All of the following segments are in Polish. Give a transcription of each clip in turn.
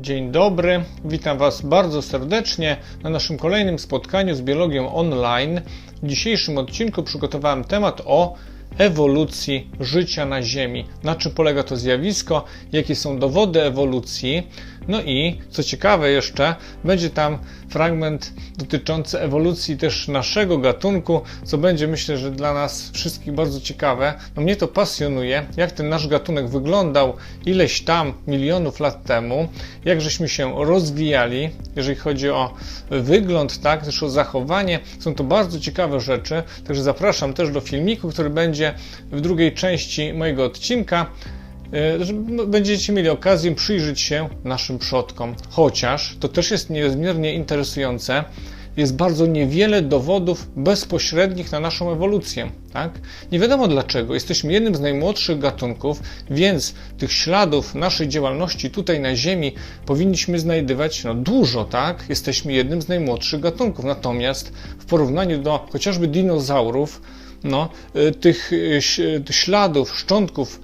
Dzień dobry, witam Was bardzo serdecznie na naszym kolejnym spotkaniu z biologią online. W dzisiejszym odcinku przygotowałem temat o ewolucji życia na Ziemi. Na czym polega to zjawisko, jakie są dowody ewolucji. No i co ciekawe jeszcze, będzie tam fragment dotyczący ewolucji też naszego gatunku, co będzie myślę, że dla nas wszystkich bardzo ciekawe. No mnie to pasjonuje, jak ten nasz gatunek wyglądał ileś tam milionów lat temu, jak żeśmy się rozwijali, jeżeli chodzi o wygląd, tak, też o zachowanie. Są to bardzo ciekawe rzeczy, także zapraszam też do filmiku, który będzie w drugiej części mojego odcinka. E, będziecie mieli okazję przyjrzeć się naszym przodkom. Chociaż to też jest niezmiernie interesujące, jest bardzo niewiele dowodów bezpośrednich na naszą ewolucję. Tak? Nie wiadomo dlaczego. Jesteśmy jednym z najmłodszych gatunków, więc tych śladów naszej działalności tutaj na Ziemi powinniśmy znajdywać no, dużo. Tak? Jesteśmy jednym z najmłodszych gatunków. Natomiast w porównaniu do chociażby dinozaurów, no, e, tych e, śladów, szczątków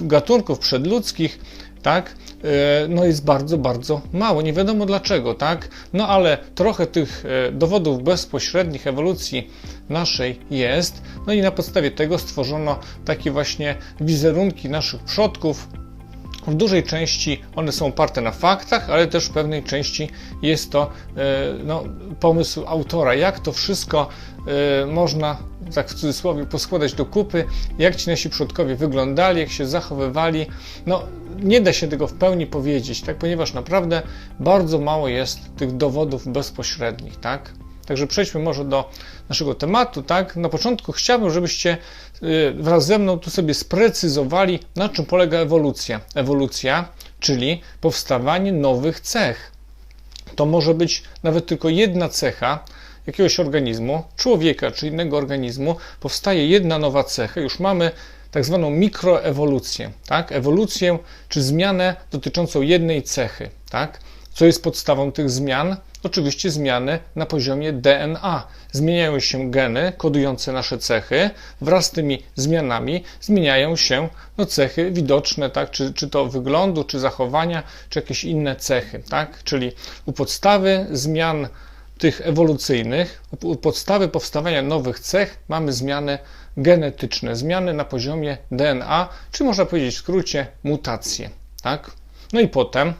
gatunków przedludzkich, tak, e, no jest bardzo, bardzo mało. Nie wiadomo dlaczego, tak, no ale trochę tych e, dowodów bezpośrednich ewolucji naszej jest, no i na podstawie tego stworzono takie właśnie wizerunki naszych przodków, w dużej części one są oparte na faktach, ale też w pewnej części jest to e, no, pomysł autora, jak to wszystko e, można, tak w cudzysłowie, poskładać do kupy, jak ci nasi przodkowie wyglądali, jak się zachowywali. No, nie da się tego w pełni powiedzieć, tak, ponieważ naprawdę bardzo mało jest tych dowodów bezpośrednich, tak. Także przejdźmy może do naszego tematu. Tak? Na początku chciałbym, żebyście y, wraz ze mną tu sobie sprecyzowali, na czym polega ewolucja. Ewolucja, czyli powstawanie nowych cech. To może być nawet tylko jedna cecha jakiegoś organizmu, człowieka czy innego organizmu, powstaje jedna nowa cecha, już mamy tak zwaną mikroewolucję, tak? ewolucję czy zmianę dotyczącą jednej cechy. Tak? Co jest podstawą tych zmian? Oczywiście zmiany na poziomie DNA. Zmieniają się geny kodujące nasze cechy, wraz z tymi zmianami zmieniają się no, cechy widoczne, tak? czy, czy to wyglądu, czy zachowania, czy jakieś inne cechy. Tak? Czyli u podstawy zmian tych ewolucyjnych, u podstawy powstawania nowych cech mamy zmiany genetyczne, zmiany na poziomie DNA, czy można powiedzieć w skrócie mutacje. Tak? No i potem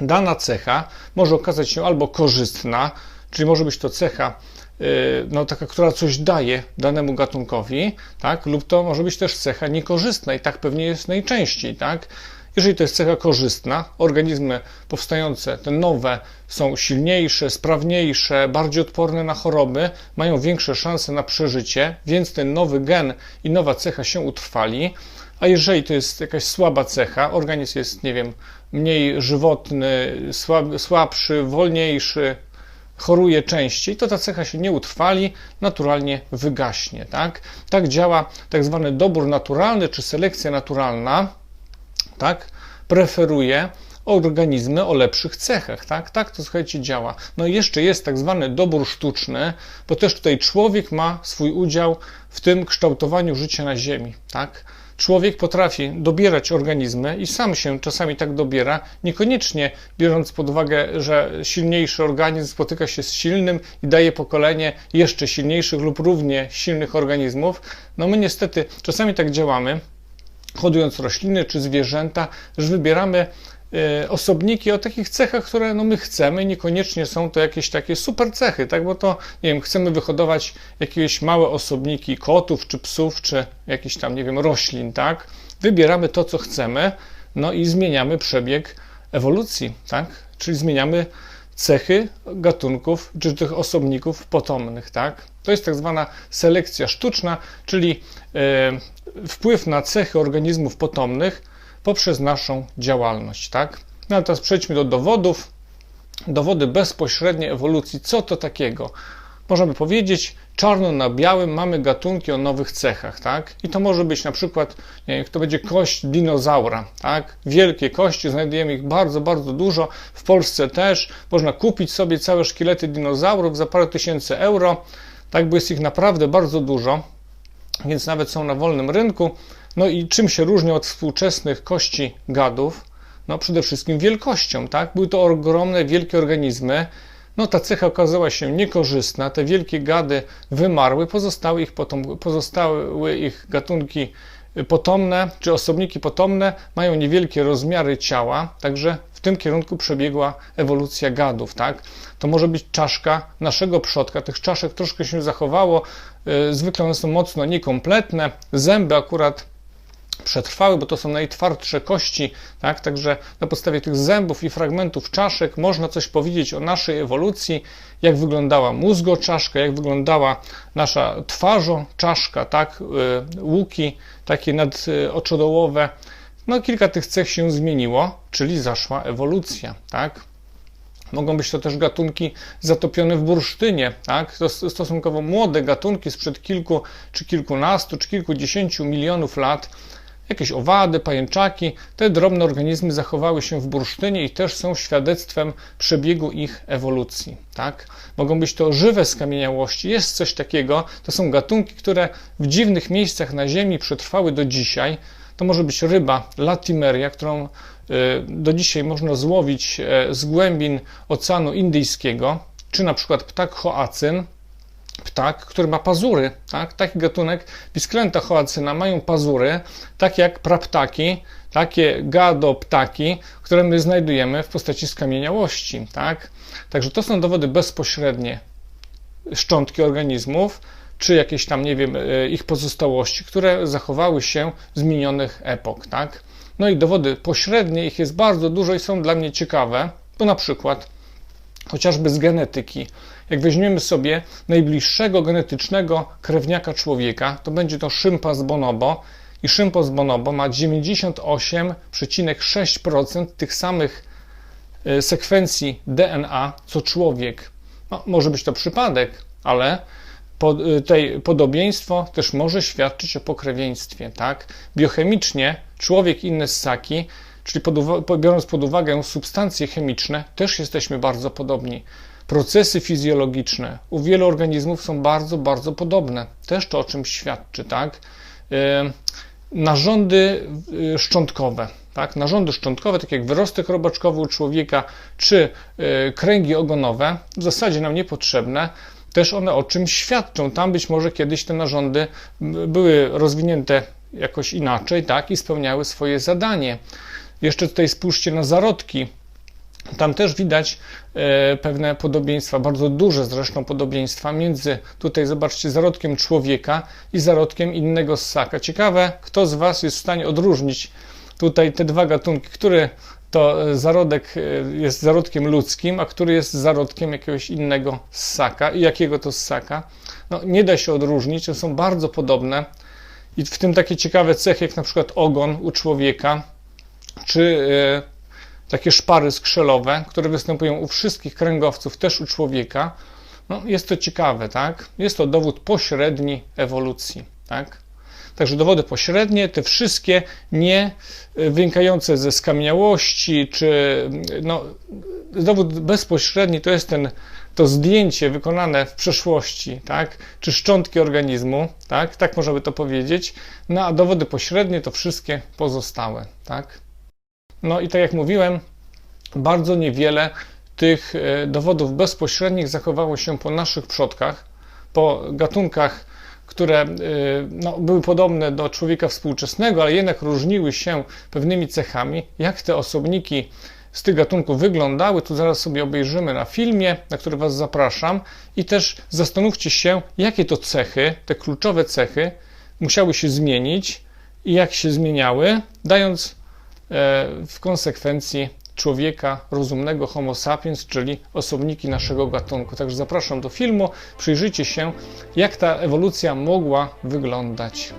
dana cecha może okazać się albo korzystna, czyli może być to cecha y, no, taka, która coś daje danemu gatunkowi, tak? lub to może być też cecha niekorzystna i tak pewnie jest najczęściej. Tak? Jeżeli to jest cecha korzystna, organizmy powstające, te nowe, są silniejsze, sprawniejsze, bardziej odporne na choroby, mają większe szanse na przeżycie, więc ten nowy gen i nowa cecha się utrwali. A jeżeli to jest jakaś słaba cecha, organizm jest, nie wiem, mniej żywotny, słab, słabszy, wolniejszy, choruje częściej, to ta cecha się nie utrwali, naturalnie wygaśnie. Tak, tak działa tak zwany dobór naturalny czy selekcja naturalna. Tak, preferuje organizmy o lepszych cechach. Tak, tak to słuchajcie działa. No i jeszcze jest tak zwany dobór sztuczny, bo też tutaj człowiek ma swój udział w tym kształtowaniu życia na Ziemi. Tak Człowiek potrafi dobierać organizmy i sam się czasami tak dobiera, niekoniecznie biorąc pod uwagę, że silniejszy organizm spotyka się z silnym i daje pokolenie jeszcze silniejszych lub równie silnych organizmów. No my niestety czasami tak działamy, hodując rośliny czy zwierzęta, że wybieramy osobniki o takich cechach, które no my chcemy, niekoniecznie są to jakieś takie super cechy, tak? Bo to, nie wiem, chcemy wyhodować jakieś małe osobniki kotów, czy psów, czy jakichś tam, nie wiem, roślin, tak? Wybieramy to, co chcemy, no i zmieniamy przebieg ewolucji, tak? Czyli zmieniamy cechy gatunków, czy tych osobników potomnych, tak? To jest tak zwana selekcja sztuczna, czyli e, wpływ na cechy organizmów potomnych, poprzez naszą działalność, tak? No ale teraz przejdźmy do dowodów. Dowody bezpośredniej ewolucji. Co to takiego? Możemy powiedzieć, czarno na białym mamy gatunki o nowych cechach, tak? I to może być na przykład, nie wiem, to będzie kość dinozaura, tak? Wielkie kości, znajdujemy ich bardzo, bardzo dużo. W Polsce też można kupić sobie całe szkielety dinozaurów za parę tysięcy euro, tak? Bo jest ich naprawdę bardzo dużo, więc nawet są na wolnym rynku. No i czym się różnią od współczesnych kości gadów? no przede wszystkim wielkością, tak? Były to ogromne, wielkie organizmy. No ta cecha okazała się niekorzystna, te wielkie gady wymarły, pozostały ich, potom, pozostały ich gatunki potomne, czy osobniki potomne mają niewielkie rozmiary ciała, także w tym kierunku przebiegła ewolucja gadów, tak? To może być czaszka naszego przodka, tych czaszek troszkę się zachowało, yy, zwykle one są mocno niekompletne, zęby akurat przetrwały, bo to są najtwardsze kości, tak? Także na podstawie tych zębów i fragmentów czaszek można coś powiedzieć o naszej ewolucji, jak wyglądała mózgoczaszka, jak wyglądała nasza twarzo czaszka, tak? Y, łuki takie nadoczodołowe. No kilka tych cech się zmieniło, czyli zaszła ewolucja, tak? Mogą być to też gatunki zatopione w bursztynie, tak? To stosunkowo młode gatunki sprzed kilku, czy kilkunastu, czy kilkudziesięciu milionów lat jakieś owady, pajęczaki, te drobne organizmy zachowały się w bursztynie i też są świadectwem przebiegu ich ewolucji. Tak? Mogą być to żywe skamieniałości, jest coś takiego, to są gatunki, które w dziwnych miejscach na Ziemi przetrwały do dzisiaj. To może być ryba latimeria, którą y, do dzisiaj można złowić e, z głębin Oceanu Indyjskiego, czy na przykład ptak hoacyn, ptak, który ma pazury. Tak? Taki gatunek Pisklęta hoacyna mają pazury, tak jak praptaki, takie gadoptaki, które my znajdujemy w postaci skamieniałości. Tak? Także to są dowody bezpośrednie szczątki organizmów, czy jakieś tam, nie wiem, e, ich pozostałości, które zachowały się z minionych epok. Tak? No i dowody pośrednie, ich jest bardzo dużo i są dla mnie ciekawe, bo na przykład chociażby z genetyki. Jak weźmiemy sobie najbliższego genetycznego krewniaka człowieka, to będzie to szympas bonobo i szympas bonobo ma 98,6% tych samych e, sekwencji DNA co człowiek. No, może być to przypadek, ale e, tej podobieństwo też może świadczyć o pokrewieństwie. Tak? Biochemicznie człowiek i ssaki czyli pod biorąc pod uwagę substancje chemiczne, też jesteśmy bardzo podobni. Procesy fizjologiczne u wielu organizmów są bardzo, bardzo podobne. Też to o czymś świadczy, tak? E, narządy e, szczątkowe, tak? Narządy szczątkowe, tak jak wyrostek robaczkowy u człowieka, czy e, kręgi ogonowe, w zasadzie nam niepotrzebne, też one o czymś świadczą. Tam być może kiedyś te narządy były rozwinięte jakoś inaczej, tak? I spełniały swoje zadanie. Jeszcze tutaj spójrzcie na zarodki. Tam też widać e, pewne podobieństwa, bardzo duże zresztą podobieństwa między tutaj, zobaczcie, zarodkiem człowieka i zarodkiem innego ssaka. Ciekawe, kto z Was jest w stanie odróżnić tutaj te dwa gatunki, który to zarodek e, jest zarodkiem ludzkim, a który jest zarodkiem jakiegoś innego ssaka i jakiego to ssaka. No, nie da się odróżnić, są bardzo podobne i w tym takie ciekawe cechy, jak na przykład ogon u człowieka, czy e, takie szpary skrzelowe, które występują u wszystkich kręgowców, też u człowieka. No, jest to ciekawe, tak? Jest to dowód pośredni ewolucji, tak? Także dowody pośrednie, te wszystkie nie e, wynikające ze skamieniałości, czy no, dowód bezpośredni to jest ten, to zdjęcie wykonane w przeszłości, tak? czy szczątki organizmu, tak? tak można by to powiedzieć, no a dowody pośrednie to wszystkie pozostałe. Tak? No i tak jak mówiłem, bardzo niewiele tych e, dowodów bezpośrednich zachowało się po naszych przodkach, po gatunkach, które e, no, były podobne do człowieka współczesnego, ale jednak różniły się pewnymi cechami. Jak te osobniki z tych gatunków wyglądały, tu zaraz sobie obejrzymy na filmie, na który Was zapraszam i też zastanówcie się, jakie to cechy, te kluczowe cechy musiały się zmienić i jak się zmieniały, dając w konsekwencji człowieka rozumnego Homo sapiens, czyli osobniki naszego gatunku. Także zapraszam do filmu, przyjrzyjcie się, jak ta ewolucja mogła wyglądać.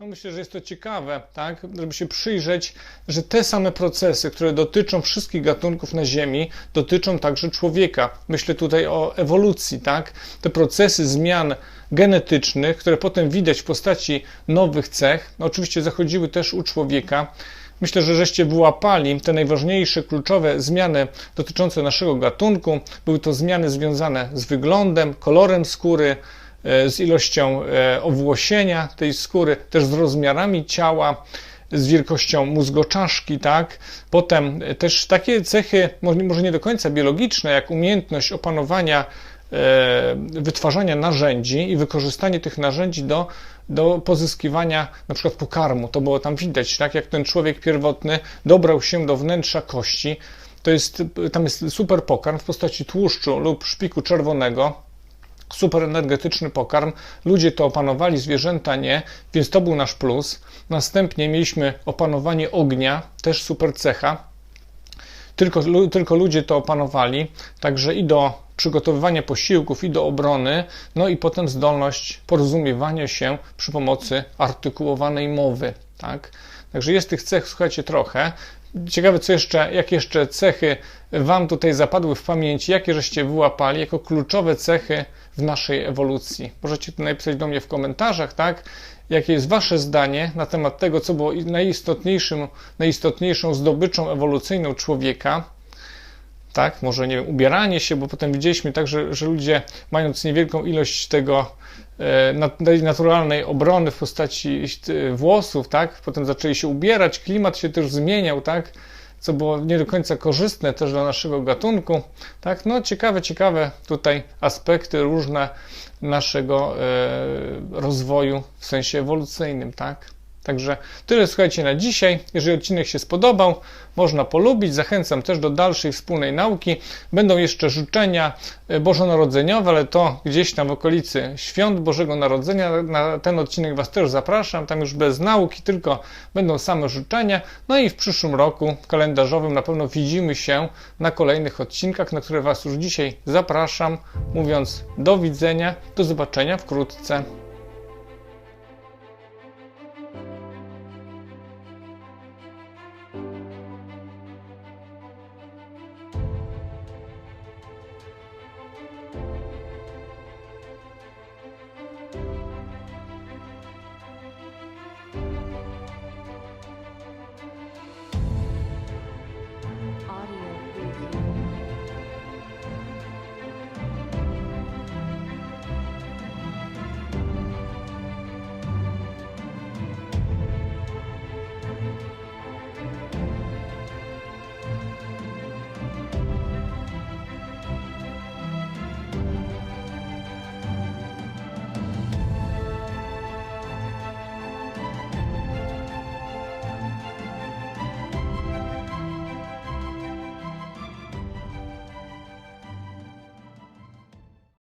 No myślę, że jest to ciekawe, tak, żeby się przyjrzeć, że te same procesy, które dotyczą wszystkich gatunków na Ziemi, dotyczą także człowieka. Myślę tutaj o ewolucji, tak? Te procesy zmian genetycznych, które potem widać w postaci nowych cech, no oczywiście zachodziły też u człowieka. Myślę, że żeście wyłapali te najważniejsze, kluczowe zmiany dotyczące naszego gatunku. Były to zmiany związane z wyglądem, kolorem skóry, z ilością e, owłosienia tej skóry, też z rozmiarami ciała, z wielkością mózgoczaszki, tak? Potem też takie cechy, może nie do końca biologiczne, jak umiejętność opanowania e, wytwarzania narzędzi i wykorzystanie tych narzędzi do, do pozyskiwania na przykład pokarmu. To było tam widać, tak? Jak ten człowiek pierwotny dobrał się do wnętrza kości, to jest, tam jest super pokarm w postaci tłuszczu lub szpiku czerwonego, super energetyczny pokarm. Ludzie to opanowali, zwierzęta nie, więc to był nasz plus. Następnie mieliśmy opanowanie ognia, też super cecha. Tylko, tylko ludzie to opanowali, także i do przygotowywania posiłków, i do obrony, no i potem zdolność porozumiewania się przy pomocy artykułowanej mowy. Tak? Także jest tych cech, słuchajcie, trochę. Ciekawe, co jeszcze, jakie jeszcze cechy Wam tutaj zapadły w pamięci, jakie żeście wyłapali jako kluczowe cechy w naszej ewolucji. Możecie to napisać do mnie w komentarzach, tak? Jakie jest Wasze zdanie na temat tego, co było najistotniejszym, najistotniejszą zdobyczą ewolucyjną człowieka, tak? Może nie wiem, ubieranie się, bo potem widzieliśmy tak, że, ludzie mając niewielką ilość tego naturalnej obrony w postaci e, włosów, tak? Potem zaczęli się ubierać, klimat się też zmieniał, tak? co było nie do końca korzystne też dla naszego gatunku. Tak, no ciekawe, ciekawe tutaj aspekty różne naszego e, rozwoju w sensie ewolucyjnym, tak. Także tyle słuchajcie na dzisiaj. Jeżeli odcinek się spodobał, można polubić. Zachęcam też do dalszej wspólnej nauki. Będą jeszcze życzenia e, bożonarodzeniowe, ale to gdzieś tam w okolicy świąt Bożego Narodzenia. Na ten odcinek Was też zapraszam. Tam już bez nauki, tylko będą same życzenia. No i w przyszłym roku kalendarzowym na pewno widzimy się na kolejnych odcinkach, na które Was już dzisiaj zapraszam, mówiąc do widzenia, do zobaczenia wkrótce.